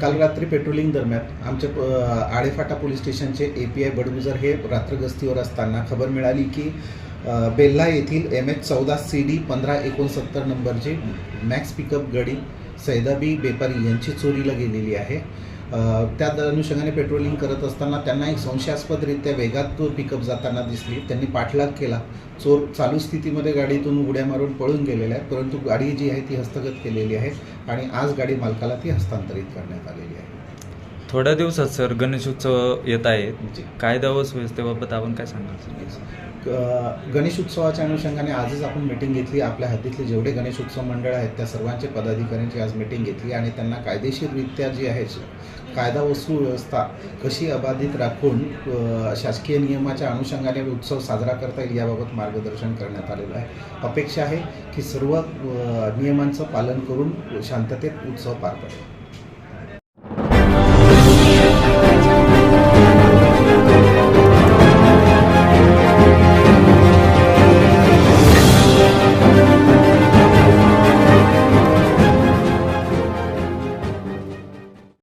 काल रात्री पेट्रोलिंग दरम्यान आमच्या आडेफाटा आळेफाटा पोलीस स्टेशनचे ए पी आय बडगुजर हे रात्रगस्तीवर असताना खबर मिळाली की बेल्ला येथील एम एच चौदा सी डी पंधरा एकोणसत्तर नंबरची मॅक्स पिकअप गाडी सैदाबी बेपारी यांची चोरीला गेलेली आहे. त्या अनुषंगाने पेट्रोलिंग करत असताना त्यांना एक संशयास्पदरित्या वेगात तो पिकअप जाताना दिसली. त्यांनी पाठलाग केला. चोर चालू स्थितीमध्ये गाडीतून उड्या मारून पळून गेलेल्या आहेत. परंतु गाडी जी आहे ती हस्तगत केलेली आहे आणि आज गाडी मालकाला ती हस्तांतरित करण्यात आलेली आहे. थोड्या दिवसात सर गणेशोत्सव येत आहे. कायदा व सुव्यवस्थेबाबत आपण काय सांगाल गणेश उत्सवाच्या अनुषंगाने आजच आपण मिटिंग घेतली. आपल्या हद्दीतले जेवढे गणेश उत्सव मंडळ आहेत त्या सर्वांचे पदाधिकाऱ्यांची आज मिटिंग घेतली आणि त्यांना कायदेशीररित्या जी आहे कायदा व सुव्यवस्था कशी अबाधित राखून शासकीय नियमाच्या अनुषंगाने उत्सव साजरा करता येईल याबाबत मार्गदर्शन करण्यात आलेलं आहे. अपेक्षा आहे की सर्व नियमांचं पालन करून शांततेत उत्सव पार पडेल.